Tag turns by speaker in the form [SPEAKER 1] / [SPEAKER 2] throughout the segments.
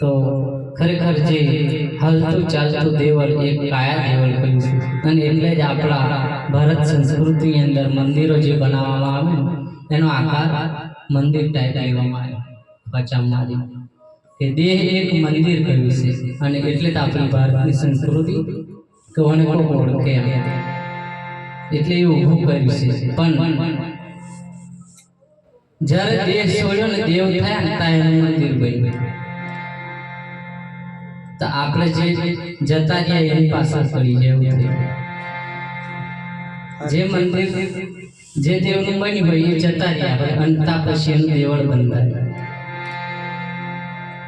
[SPEAKER 1] તો ખરેખર જે હાલતું ચાલતું દેવળ એક કાયા દેવળ કહ્યું છે. અને એટલે જ આપણા ભારત સંસ્કૃતિની અંદર મંદિરો જે બનાવવામાં આવે એનો આકાર મંદિર ટાઈપ લેવામાં આવ્યો પચામમાં કે દેહ એક મંદિર કહ્યું છે. અને એટલે જ આપણી ભારતની સંસ્કૃતિ કોને કોણ ઓળખે એટલે એ ઊભું કર્યું છે. પણ જ્યારે દેહ છોડ્યો ને દેવ થયા ને, ત્યાં મંદિર બન્યું. તો આપણે જે જતા રહ્યા એની પાછળ પડી જાય જે મંદિર, જે દેવનું બન્યું હોય એ જતા રહ્યા હોય અંતા પછી એનું દેવળ બંધાય.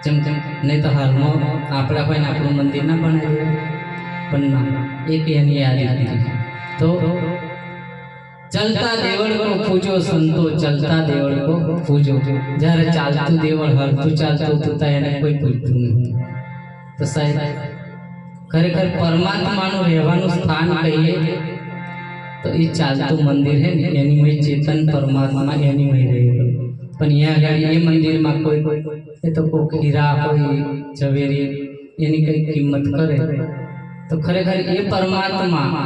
[SPEAKER 1] જેમ જેમ નહીં તો હાલમાં આપણા હોય ને આપણું મંદિર ના બનાવી પણ ના એક એની યાદી હતી તો ચલતા દેવળ કો પૂજો સંતો, ચલતા દેવળ કો પૂજો. જ્યારે ચાલતું દેવળ હરતું ચાલતું તું એને કોઈ પૂછતું નહીં. તો સાહેબ ખરેખર પરમાત્માનું રહેવાનું સ્થાન કહીએ તો એ ચાલતું મંદિર હે ને એની મય ચેતન પરમાત્મા એની મય રહેલું પણ અહીંયા આગળ એ મંદિરમાં કોઈ એ તો કોઈ હીરા હોય ઝવેરી એની કંઈ કિંમત કરે. તો ખરેખર એ પરમાત્મા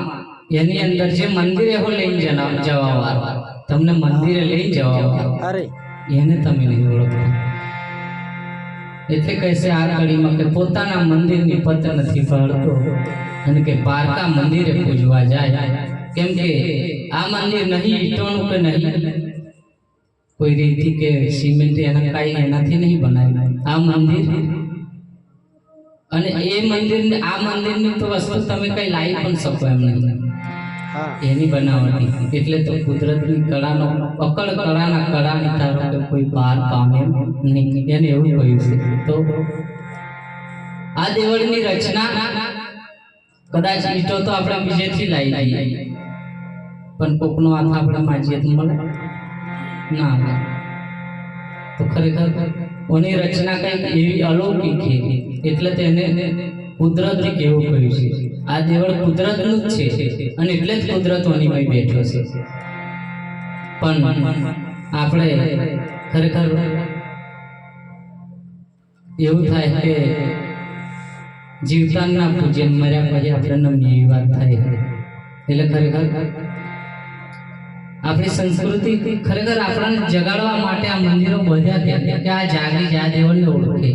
[SPEAKER 1] એની અંદર જે મંદિર એવો લઈને જવા જવા વાળો તમને મંદિરે લઈ જવા વાળો
[SPEAKER 2] અરે.
[SPEAKER 1] એને તમે નહીં ઓળખતા. એટલે કહેશે આ કડીમાં કે પોતાના મંદિરની પત નથી પડતો અને કે પારકા મંદિરે પૂજવા જાય. કેમ કે આ મંદિર નહીં ઈટોનું કે નહીં? કોઈ રીતિ કે સિમેન્ટ એના કાંઈ એનાથી નહીં બનાવ્યું. આ મંદિર? અને એ મંદિર આ મંદિરની તો વસ્તુ તમે કઈ લાવી પણ શકો એમ નહીં. એની બનાવટી. એટલે તો કુદરતની કળાનો, અકળ કળાના કળા તારો કે કોઈ પાર પામે નહીં. એને એવું કહ્યું છે. તો આ દેવળની રચના કદાચ ઈટો તો આપણે બીજેથી લાવી લઈએ પણ કોકનો હાથ આપણે માજીએ તો મળે? ના. તો ખરેખર ઓની રચના કંઈક એવી અલૌકિક છે. એટલે તેને કુદરતી કેવું કહ્યું છે. આ દેવળ કુદરતનું જ છે અને એટલે જ કુદરત ઓની મય બેઠો છે. પણ આપણે ખરેખર એવું થાય કે જીવતાના પૂજન મર્યા પછી આપણે નમની એવી વાત થાય. એટલે ખરેખર આપણી સંસ્કૃતિ ખરેખર આપણને જગાડવા માટે આ મંદિરો બધા ત્યાં કે આ જાગી જા દેવળને ઓળખે.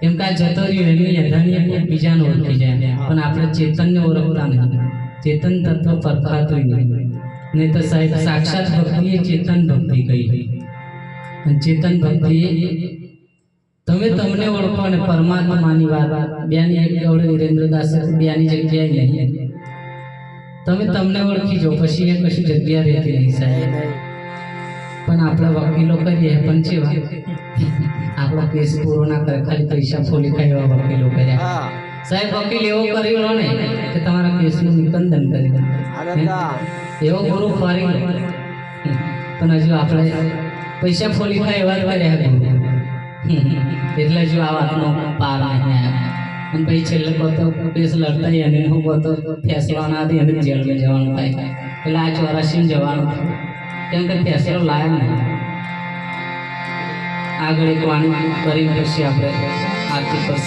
[SPEAKER 1] કેમ કે આ જતો રહ્યો એની અધાની કોઈ બીજાને ઓળખી જાય પણ આપણે ચેતનને ઓળખતા નથી. ચેતન તત્વ પરખાતું નહીં. નહીં તો સાહેબ, સાક્ષાત ભક્તિ એ ચેતન ભક્તિ કહી. અને ચેતન ભક્તિ એ તમે તમને ઓળખો અને પરમાત્માની વાત. બેની જગ્યાએ વિરેન્દ્રદાસ બેની જગ્યાએ નહીં. તમે તમને ઓળખી જો પછી એ કશી જગ્યા રહેતી નહીં સાહેબ. પણ આપણા વકીલો કરીએ પણ ચેવા આપણો કેસ પૂરો ના કરે ખાલી પૈસા ફોલી એવા વકીલો કર્યા. સાહેબ વકીલ એવો કરી લો ને કે તમારા કેસનું નિકંદન કરી દે. એવો ગુરુ ફરી પણ હજુ આપણે પૈસા ફોલી ખાય એવા કર્યા એટલે જો આ વાતનો પાર નહીં અને પછી છેલ્લે કહો કેસ લડતા એને હું તો ફેસલો ના દે એને જેલમાં જવાનું થાય. એટલે આ ચોરાસી જવાનું કેમ કે ફેસલો લાયા નહીં. આગળ એક વાણી કરી પછી આપણે આરતી પર